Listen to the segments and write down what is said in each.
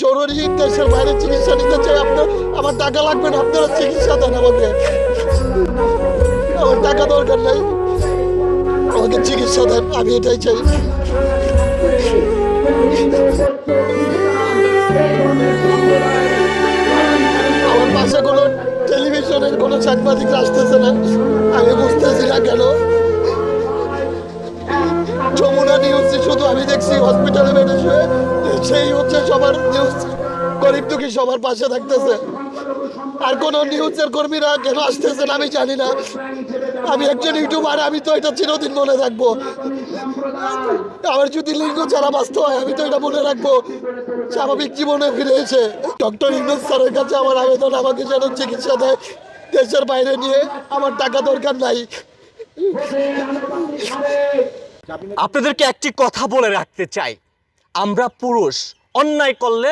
জরুরি দেশের বাইরে চিকিৎসা নিতে চাই, আপনার, আমার টাকা লাগবে না, আপনারা চিকিৎসা দেন আমাকে। আমার টাকা দরকার নেই। আমাকে চিকিৎসা দেন, আমি এটাই চাই। আমার পাশে কোনো টেলিভিশনের কোনো সাংবাদিক আসতেছে না, আমি বুঝতেছি না কেন। আমি দেখছি হসপিটালে বেডে শুয়ে সেই হচ্ছে সবার নিউজ গরিব দুঃখী সবার পাশে থাকতেছে। আর কোন নিউজের কর্মীরা কেন আসতেছেন আমি জানি না। আমি একজন ইউটিউবার, আমি তো এটা চিরদিন মনে রাখব। আমার যদি লিঙ্গ ছাড়া বাঁচতে হয় আমি তো এটা মনে রাখব। স্বাভাবিক জীবনে ফিরে এসে ডক্টর ইংরেজ স্যারের কাছে আমার আবেদন, আমাকে যেন চিকিৎসা দেয়। দেশের বাইরে নিয়ে আমার টাকা দরকার নাই। আপনাদেরকে একটি কথা বলে রাখতে চাই। আমরা পুরুষ, অন্যায় করলে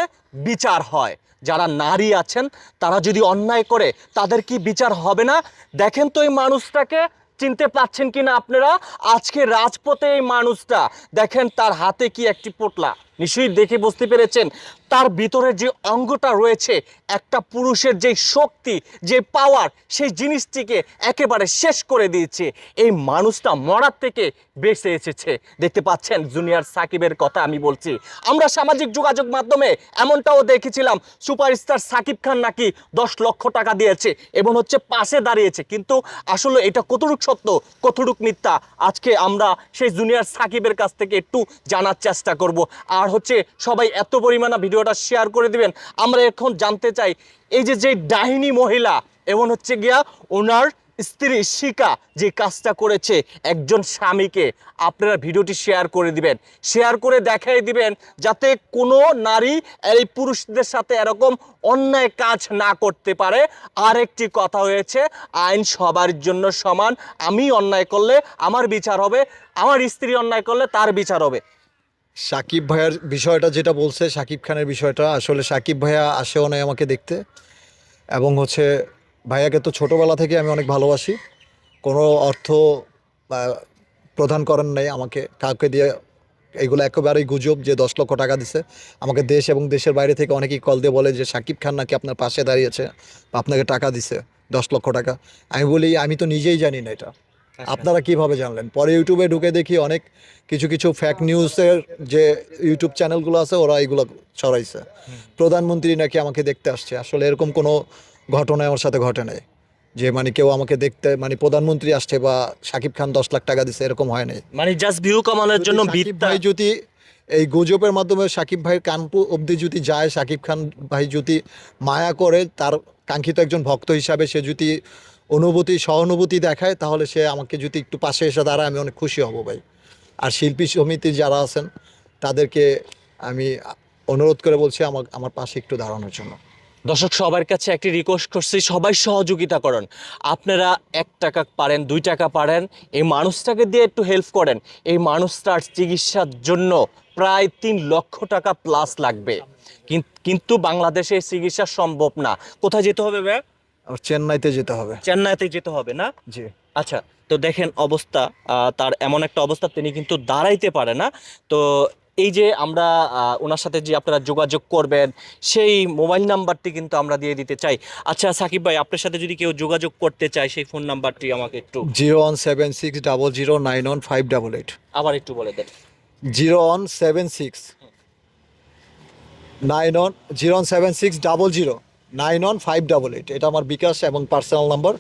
বিচার হয়। যারা নারী আছেন, তারা যদি অন্যায় করে, তাদের কি বিচার হবে না? দেখেন তো এই মানুষটাকে, চিনতে পাচ্ছেন কিনা আপনারা? আজকে রাজপথে এই মানুষটা, দেখেন তার হাতে কি একটি পোটলা? নিশ্চয়ই দেখে বুঝতে পেরেছেন, তার ভিতরে যে অঙ্গটা রয়েছে, একটা পুরুষের যে শক্তি, যে পাওয়ার সেই জিনিসটিকে একেবারে শেষ করে দিয়েছে। এই মানুষটা মরার থেকে বেঁচে এসেছে। দেখতে পাচ্ছেন, জুনিয়র সাকিবের কথা আমি বলছি। আমরা সামাজিক যোগাযোগ মাধ্যমে এমনটাও দেখেছিলাম, সুপারস্টার সাকিব খান নাকি দশ লক্ষ টাকা দিয়েছে এবং হচ্ছে পাশে দাঁড়িয়েছে। কিন্তু আসলে এটা কতটুক সত্য, কতটুক মিথ্যা, আজকে আমরা সেই জুনিয়র সাকিবের কাছ থেকে একটু জানার চেষ্টা করব। আর হচ্ছে সবাই এত পরিমাণে ভিডিওটা শেয়ার করে দিবেন। আমরা এখন জানতে চাই, এই যে যে ডাইনি মহিলা, এমন হচ্ছে গিয়া ওনার স্ত্রী শিকা যে কাজটা করেছে একজন স্বামীকে, আপনারা ভিডিওটি শেয়ার করে দিবেন। শেয়ার করে দেখাই দিবেন যাতে কোনো নারী এই পুরুষদের সাথে এরকম অন্যায় কাজ না করতে পারে। আরেকটি কথা হয়েছে, আইন সবার জন্য সমান। আমি অন্যায় করলে আমার বিচার হবে, আমার স্ত্রী অন্যায় করলে তার বিচার হবে। সাকিব ভাইয়ার বিষয়টা যেটা বলছে সাকিব খানের বিষয়টা আসলে সাকিব ভাইয়া আসেও নাই আমাকে দেখতে। এবং হচ্ছে ভাইয়াকে তো ছোটোবেলা থেকে আমি অনেক ভালোবাসি। কোনো অর্থ আহ, প্রদান করেন নাই আমাকে। কাউকে দিয়ে এইগুলো একেবারেই গুজব যে দশ লক্ষ টাকা দিছে। আমাকে দেশ এবং দেশের বাইরে থেকে অনেকেই কল দিয়ে বলে যে সাকিব খান নাকি আপনার পাশে দাঁড়িয়েছে আপনাকে টাকা দিছে দশ লক্ষ টাকা? আমি বলি আমি তো নিজেই জানি না এটা। আপনারা কীভাবে জানলেন? পরে ইউটিউবে ঢুকে দেখি অনেক কিছু কিছু ফ্যাক নিউজের যে ইউটিউব চ্যানেলগুলো আছে ওরা এইগুলো ছড়াইছে। প্রধানমন্ত্রী নাকি আমাকে দেখতে আসছে। আসলে এরকম কোনো ঘটনা আমার সাথে ঘটে নাই। যে মানে কেউ আমাকে দেখতে মানে প্রধানমন্ত্রী আসছে বা সাকিব খান দশ লাখ টাকা দিছে এরকম হয় নাই। মানে জাস্ট ভিউ কামানোর জন্য ভাই যদি এই গুজবের মাধ্যমে সাকিব ভাইয়ের কানপু অবধি যদি যায় সাকিব খান ভাই যদি মায়া করে তার কাঙ্ক্ষিত একজন ভক্ত হিসাবে সে যদি অনুভূতি, সহানুভূতি দেখায়, তাহলে সে আমাকে যদি একটু পাশে এসে দাঁড়ায়, আমি অনেক খুশি হব ভাই। আর শিল্পী সমিতির যারা আছেন, তাদেরকে আমি অনুরোধ করে বলছি আমার আমার পাশে একটু দাঁড়ানোর জন্য। দর্শক, সবার কাছে একটি রিকোয়েস্ট করছি, সবাই সহযোগিতা করেন। আপনারা এক টাকা পারেন, দুই টাকা পারেন, এই মানুষটাকে দিয়ে একটু হেল্প করেন। এই মানুষটার চিকিৎসার জন্য প্রায় তিন লক্ষ টাকা প্লাস লাগবে। কিন- কিন্তু বাংলাদেশে চিকিৎসা সম্ভব না। কোথায় যেতে হবে ভাই চেন্নাইতে যেতে হবে। চেন্নাইতে যেতে হবে না? জি। আচ্ছা তো দেখেন অবস্থা তার এমন একটা অবস্থা তিনি কিন্তু দাঁড়াইতে পারে না। তো এই যে আমরা ওনার সাথে যে আপনারা যোগাযোগ করবেন সেই মোবাইল নাম্বারটি কিন্তু আমরা দিয়ে দিতে চাই। আচ্ছা সাকিব ভাই আপনার সাথে যদি কেউ যোগাযোগ করতে চায় সেই ফোন নাম্বারটি আমাকে একটু zero one seven six double zero nine one five double eight. আবার একটু বলে দেন। Zero one seven six nine one zero one seven six double zero. Nine one five double eight. এটা আমার বিকাশ এবং পার্সোনাল নাম্বার।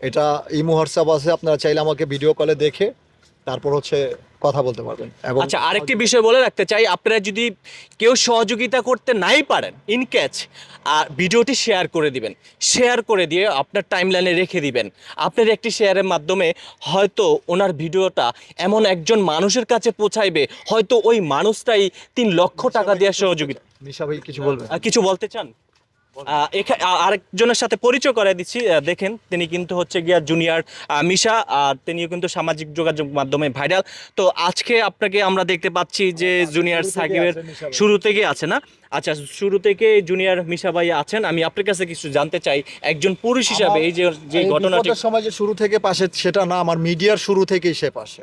এটা ইমো হোয়াটসঅ্যাপ আছে আপনারা চাইলে আমাকে ভিডিও কলে দেখে তারপর হচ্ছে কথা বলতে পারবেন। এবং আচ্ছা আরেকটি বিষয় বলে রাখতে চাই আপনারা যদি কেউ সহযোগিতা করতে নাই পারেন ইন ক্যাচ আর ভিডিওটি শেয়ার করে দিবেন। শেয়ার করে দিয়ে আপনার টাইমলাইনে রেখে দিবেন। আপনার একটি শেয়ারের মাধ্যমে হয়তো ওনার ভিডিওটা এমন একজন মানুষের কাছে পৌঁছাইবে হয়তো ওই মানুষটাই তিন লক্ষ টাকা দেওয়ার সহযোগিতা নিশা ভাই কিছু বলবেন? কিছু বলতে চান? আরেকজনের সাথে পরিচয় করে দিচ্ছি। দেখেন তিনি কিন্তু হচ্ছে গিয়া জুনিয়র মিশা আর তিনিও কিন্তু সামাজিক যোগাযোগ মাধ্যমে ভাইরাল তো আজকে আপনাকে আমরা দেখতে পাচ্ছি যে জুনিয়র সাকিবের আছে মিশা ভাই। শুরু থেকে আছে না? আচ্ছা শুরু থেকে জুনিয়র মিশা ভাই আছেন। আমি আপনার কাছে কিছু জানতে চাই। একজন পুরুষ হিসাবে এই যে যে ঘটনাটি বিপদের শুরু থেকে পাশে সেটা না আমার মিডিয়ার শুরু থেকেই সে পাশে।